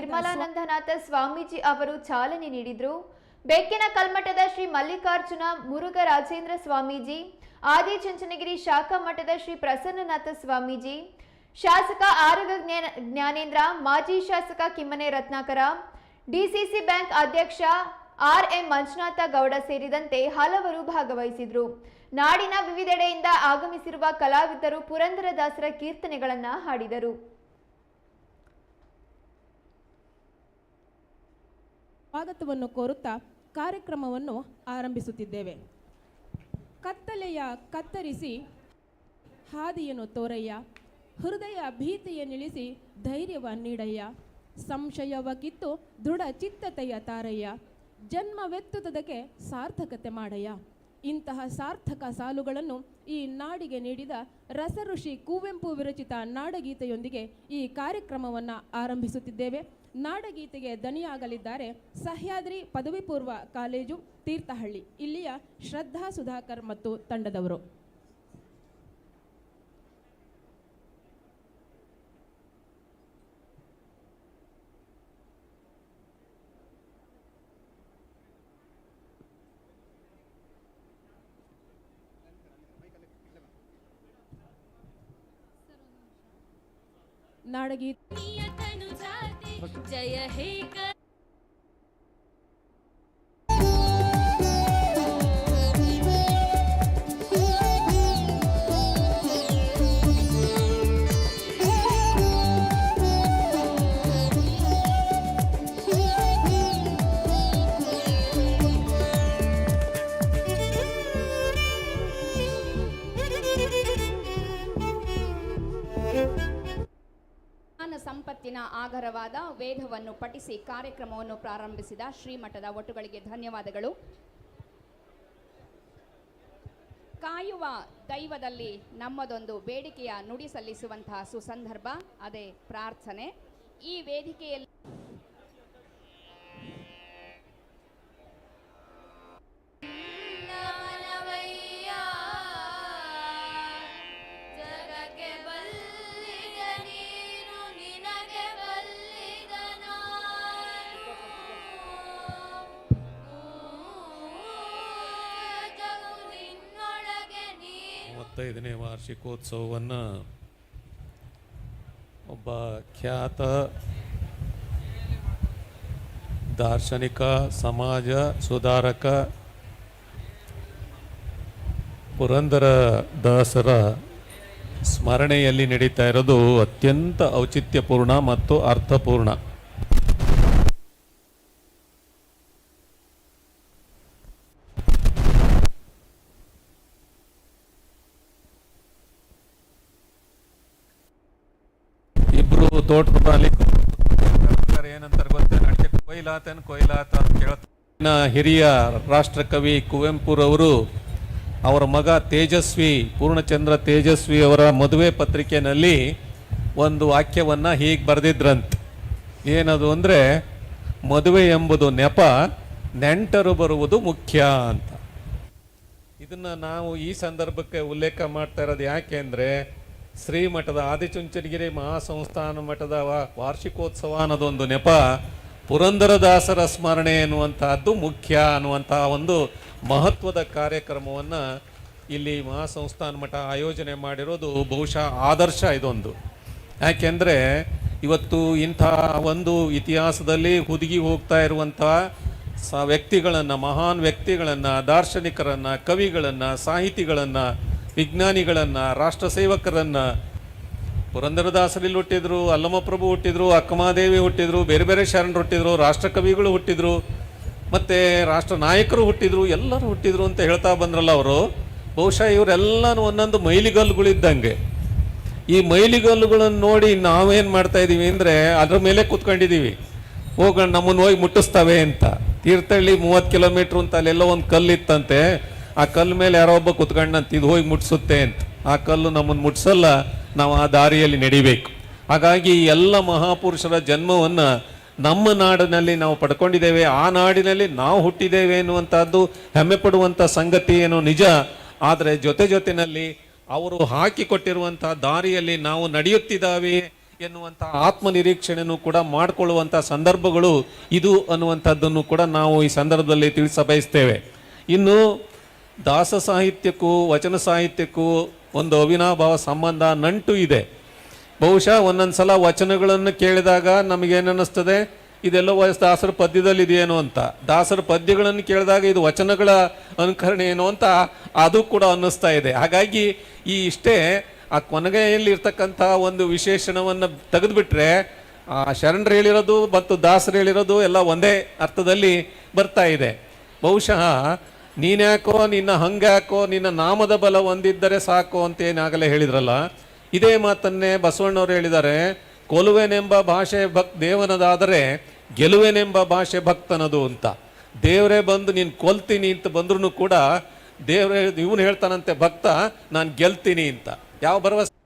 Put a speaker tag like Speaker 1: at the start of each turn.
Speaker 1: ನಿರ್ಮಲಾನಂದನಾಥ ಸ್ವಾಮೀಜಿ ಅವರು ಚಾಲನೆ ನೀಡಿದರು. ಬೆಕ್ಕಿನ ಕಲ್ಮಠದ ಶ್ರೀ ಮಲ್ಲಿಕಾರ್ಜುನ ಮುರುಘರಾಜೇಂದ್ರ ಸ್ವಾಮೀಜಿ ಆದಿಚುಂಚನಗಿರಿ ಶಾಖಾ ಮಠದ ಶ್ರೀ ಪ್ರಸನ್ನನಾಥ ಸ್ವಾಮೀಜಿ ಶಾಸಕ ಆರಗ ಜ್ಞಾನ- ಜ್ಞಾನೇಂದ್ರ ಮಾಜಿ ಶಾಸಕ ಕಿಮ್ಮನೆ ರತ್ನಾಕರ ಡಿಸಿಸಿ ಬ್ಯಾಂಕ್ ಅಧ್ಯಕ್ಷ ಆರ್ ಎಂ ಮಂಜುನಾಥ ಗೌಡ ಸೇರಿದಂತೆ ಹಲವರು ಭಾಗವಹಿಸಿದ್ರು. ನಾಡಿನ ವಿವಿಧೆಡೆಯಿಂದ ಆಗಮಿಸಿರುವ ಕಲಾವಿದರು ಪುರಂದರದಾಸರ ಕೀರ್ತನೆಗಳನ್ನು ಹಾಡಿದರು.
Speaker 2: ಸ್ವಾಗತವನ್ನು ಕೋರುತ್ತಾ ಕಾರ್ಯಕ್ರಮವನ್ನು ಆರಂಭಿಸುತ್ತಿದ್ದೇವೆ. ಕತ್ತಲೆಯ ಕತ್ತರಿಸಿ ಹಾದಿಯನ್ನು ತೋರಯ್ಯ, ಹೃದಯ ಭೀತಿಯನ್ನಿಳಿಸಿ ಧೈರ್ಯವ ನೀಡಯ್ಯ ಸಂಶಯವ ಕಿತ್ತು ದೃಢ ಚಿತ್ತತೆಯ ತಾರಯ್ಯ ಜನ್ಮವೆತ್ತುವುದಕ್ಕೆ ಸಾರ್ಥಕತೆ ಮಾಡಯ್ಯ. ಇಂತಹ ಸಾರ್ಥಕ ಸಾಲುಗಳನ್ನು ಈ ನಾಡಿಗೆ ನೀಡಿದ ರಸಋಷಿ ಕುವೆಂಪು ವಿರಚಿತ ನಾಡಗೀತೆಯೊಂದಿಗೆ ಈ ಕಾರ್ಯಕ್ರಮವನ್ನು ಆರಂಭಿಸುತ್ತಿದ್ದೇವೆ. ನಾಡಗೀತೆಗೆ ದನಿಯಾಗಲಿದ್ದಾರೆ ಸಹ್ಯಾದ್ರಿ ಪದವಿ ಪೂರ್ವ ಕಾಲೇಜು ತೀರ್ಥಹಳ್ಳಿ. ಇಲ್ಲಿಯ ಶ್ರದ್ಧಾ ಸುಧಾಕರ್ ಮತ್ತು ತಂಡದವರು. ನಾಡಗೀತೆ
Speaker 3: जय हे क
Speaker 4: ಸಂಪತ್ತಿನ ಆಗರವಾದ ವೇದವನ್ನು ಪಠಿಸಿ ಕಾರ್ಯಕ್ರಮವನ್ನು ಪ್ರಾರಂಭಿಸಿದ ಶ್ರೀಮಠದ ಒಟ್ಟುಗಳಿಗೆ ಧನ್ಯವಾದಗಳು. ಕಾಯುವ ದೈವದಲ್ಲಿ ನಮ್ಮದೊಂದು ಬೇಡಿಕೆಯ ನುಡಿ ಸಲ್ಲಿಸುವಂತಹ ಸುಸಂದರ್ಭ, ಅದೇ ಪ್ರಾರ್ಥನೆ. ಈ ವೇದಿಕೆಯಲ್ಲಿ
Speaker 3: ನೀನು
Speaker 5: ಮೂವತ್ತೈದನೇ ವಾರ್ಷಿಕೋತ್ಸವವನ್ನು ಒಬ್ಬ ಖ್ಯಾತ ದಾರ್ಶನಿಕ, ಸಮಾಜ ಸುಧಾರಕ, ಪುರಂದರ ದಾಸರ ಸ್ಮರಣೆಯಲ್ಲಿ ನಡೀತಾ ಇರೋದು ಅತ್ಯಂತ ಔಚಿತ್ಯಪೂರ್ಣ ಮತ್ತು ಅರ್ಥಪೂರ್ಣ. ಇಬ್ರು ತೋಟದ ಮಾಲೀಕರು ಏನಂತಾರೆ ಗೊತ್ತೇನು ಅಡಿಕೆ ಕೊಯ್ಲಾತನ್ ಕೊಯ್ಲಾತ ಅಂತ ಕೇಳ್ತಾ ಹಿರಿಯ ರಾಷ್ಟ್ರಕವಿ ಕುವೆಂಪುರವರು ಅವರ ಮಗ ತೇಜಸ್ವಿ, ಪೂರ್ಣಚಂದ್ರ ತೇಜಸ್ವಿ ಅವರ ಮದುವೆ ಪತ್ರಿಕೆಯಲ್ಲಿ ಒಂದು ವಾಕ್ಯವನ್ನ ಹೀಗೆ ಬರೆದಿದ್ರಂತ. ಏನದು ಅಂದ್ರೆ, ಮದುವೆ ಎಂಬುದು ನೆಪ, ನೆಂಟರು ಬರುವುದು ಮುಖ್ಯ ಅಂತ. ಇದನ್ನ ನಾವು ಈ ಸಂದರ್ಭಕ್ಕೆ ಉಲ್ಲೇಖ ಮಾಡ್ತಾ ಇರೋದು ಯಾಕೆ ಅಂದ್ರೆ ಶ್ರೀಮಠದ ಆದಿಚುಂಚನಗಿರಿ ಮಹಾಸಂಸ್ಥಾನ ಮಠದ ವಾರ್ಷಿಕೋತ್ಸವ ಅನ್ನೋದೊಂದು ನೆಪ, ಪುರಂದರದಾಸರ ಸ್ಮರಣೆ ಎನ್ನುವಂತಹದ್ದು ಮುಖ್ಯ ಅನ್ನುವಂತಹ ಒಂದು ಮಹತ್ವದ ಕಾರ್ಯಕ್ರಮವನ್ನು ಇಲ್ಲಿ ಮಹಾಸಂಸ್ಥಾನ ಮಠ ಆಯೋಜನೆ ಮಾಡಿರೋದು ಬಹುಶಃ ಆದರ್ಶ ಇದೊಂದು. ಯಾಕೆಂದರೆ ಇವತ್ತು ಇಂಥ ಒಂದು ಇತಿಹಾಸದಲ್ಲಿ ಹುದುಗಿ ಹೋಗ್ತಾ ಇರುವಂಥ ಸ ವ್ಯಕ್ತಿಗಳನ್ನು, ಮಹಾನ್ ವ್ಯಕ್ತಿಗಳನ್ನು, ದಾರ್ಶನಿಕರನ್ನು, ಕವಿಗಳನ್ನು, ಸಾಹಿತಿಗಳನ್ನು ವಿಜ್ಞಾನಿಗಳನ್ನು, ರಾಷ್ಟ್ರ ಸೇವಕರನ್ನು, ಪುರಂದರದಾಸರಿಲ್ಲಿ ಹುಟ್ಟಿದ್ರು, ಅಲ್ಲಮಪ್ರಭು ಹುಟ್ಟಿದ್ರು ಅಕ್ಕಮಾದೇವಿ ಹುಟ್ಟಿದ್ರು, ಬೇರೆ ಬೇರೆ ಶರಣರು ಹುಟ್ಟಿದ್ರು ರಾಷ್ಟ್ರಕವಿಗಳು ಹುಟ್ಟಿದ್ರು, ಮತ್ತು ರಾಷ್ಟ್ರ ನಾಯಕರು ಹುಟ್ಟಿದ್ರು, ಎಲ್ಲರೂ ಹುಟ್ಟಿದ್ರು ಅಂತ ಹೇಳ್ತಾ ಬಂದ್ರಲ್ಲ ಅವರು, ಬಹುಶಃ ಇವರೆಲ್ಲನೂ ಒಂದೊಂದು ಮೈಲಿಗಲ್ಲುಗಳಿದ್ದಂಗೆ. ಈ ಮೈಲಿಗಲ್ಲುಗಳನ್ನು ನೋಡಿ ನಾವೇನು ಮಾಡ್ತಾ ಇದ್ದೀವಿ ಅಂದರೆ ಅದ್ರ ಮೇಲೆ ಕೂತ್ಕೊಂಡಿದ್ದೀವಿ ಹೋಗೋಣ, ನಮ್ಮನ್ನು ಹೋಗಿ ಮುಟ್ಟಿಸ್ತವೆ ಅಂತ. ತೀರ್ಥಹಳ್ಳಿ ಮೂವತ್ತು ಕಿಲೋಮೀಟ್ರ್ ಅಂತ ಅಲ್ಲೆಲ್ಲ ಒಂದು ಕಲ್ಲು ಇತ್ತಂತೆ ಆ ಕಲ್ಲು ಮೇಲೆ ಯಾರೋ ಒಬ್ಬ ಕುತ್ಕೊಂಡು ನಾನು ತಿದ್ದು ಹೋಗಿ ಮುಟ್ಸುತ್ತೆ ಅಂತ. ಆ ಕಲ್ಲು ನಮ್ಮನ್ನು ಮುಟ್ಸಲ್ಲ, ನಾವು ಆ ದಾರಿಯಲ್ಲಿ ನಡಿಬೇಕು. ಹಾಗಾಗಿ ಎಲ್ಲ ಮಹಾಪುರುಷರ ಜನ್ಮವನ್ನು ನಮ್ಮ ನಾಡಿನಲ್ಲಿ ನಾವು ಪಡ್ಕೊಂಡಿದ್ದೇವೆ, ಆ ನಾಡಿನಲ್ಲಿ ನಾವು ಹುಟ್ಟಿದ್ದೇವೆ ಎನ್ನುವಂಥದ್ದು ಹೆಮ್ಮೆ ಪಡುವಂಥ ಸಂಗತಿ ಏನೋ ನಿಜ. ಆದರೆ ಜೊತೆ ಜೊತೆಯಲ್ಲಿ ಅವರು ಹಾಕಿಕೊಟ್ಟಿರುವಂಥ ದಾರಿಯಲ್ಲಿ ನಾವು ನಡೆಯುತ್ತಿದ್ದಾವೆ ಎನ್ನುವಂಥ ಆತ್ಮನಿರೀಕ್ಷಣೆಯನ್ನು ಕೂಡ ಮಾಡಿಕೊಳ್ಳುವಂಥ ಸಂದರ್ಭಗಳು ಇದು ಅನ್ನುವಂಥದ್ದನ್ನು ಕೂಡ ನಾವು ಈ ಸಂದರ್ಭದಲ್ಲಿ ತಿಳಿಸ ಬಯಸ್ತೇವೆ ಇನ್ನು ದಾಸ ಸಾಹಿತ್ಯಕ್ಕೂ, ವಚನ ಸಾಹಿತ್ಯಕ್ಕೂ ಒಂದು ಅವಿನಾಭಾವ ಸಂಬಂಧ ನಂಟು ಇದೆ. ಬಹುಶಃ ಒಂದೊಂದು ಸಲ ವಚನಗಳನ್ನು ಕೇಳಿದಾಗ ನಮಗೇನನ್ನಿಸ್ತದೆ? ಇದೆಲ್ಲ ವಯಸ್ಸು ದಾಸರ ಪದ್ಯದಲ್ಲಿ ಇದೆಯೇನು ಅಂತ. ದಾಸರ ಪದ್ಯಗಳನ್ನು ಕೇಳಿದಾಗ ಇದು ವಚನಗಳ ಅನುಕರಣೆ ಏನು ಅಂತ ಅದು ಕೂಡ ಅನ್ನಿಸ್ತಾ ಇದೆ. ಹಾಗಾಗಿ ಈ ಇಷ್ಟೇ ಆ ಕೊನೆಗೆಯಲ್ಲಿ ಇರ್ತಕ್ಕಂಥ ಒಂದು ವಿಶೇಷಣವನ್ನು ತೆಗೆದುಬಿಟ್ರೆ, ಆ ಶರಣರು ಹೇಳಿರೋದು ಮತ್ತು ದಾಸರು ಹೇಳಿರೋದು ಎಲ್ಲ ಒಂದೇ ಅರ್ಥದಲ್ಲಿ ಬರ್ತಾ ಇದೆ. ಬಹುಶಃ ನೀನ್ಯಾಕೋ, ನಿನ್ನ ಹಂಗ್ಯಾಕೋ, ನಿನ್ನ ನಾಮದ ಬಲ ಒಂದಿದ್ದರೆ ಸಾಕು ಅಂತ ಏನಾಗಲೇ ಹೇಳಿದ್ರಲ್ಲ? ಇದೇ ಮಾತನ್ನೇ ಬಸವಣ್ಣವ್ರು ಹೇಳಿದ್ದಾರೆ, ಕೊಲುವೆನೆಂಬ ಭಾಷೆ ಭಕ್, ದೇವನದಾದರೆ ಗೆಲುವೆನೆಂಬ ಭಾಷೆ ಭಕ್ತನದು ಅಂತ. ದೇವರೇ ಬಂದು ನೀನು ಕೊಲ್ತೀನಿ ಅಂತ ಬಂದ್ರೂ ಕೂಡ ದೇವರೇ, ಇವನು ಹೇಳ್ತಾನಂತೆ, ಭಕ್ತ, ನಾನು ಗೆಲ್ತೀನಿ ಅಂತ. ಯಾವ ಭರವಸೆ?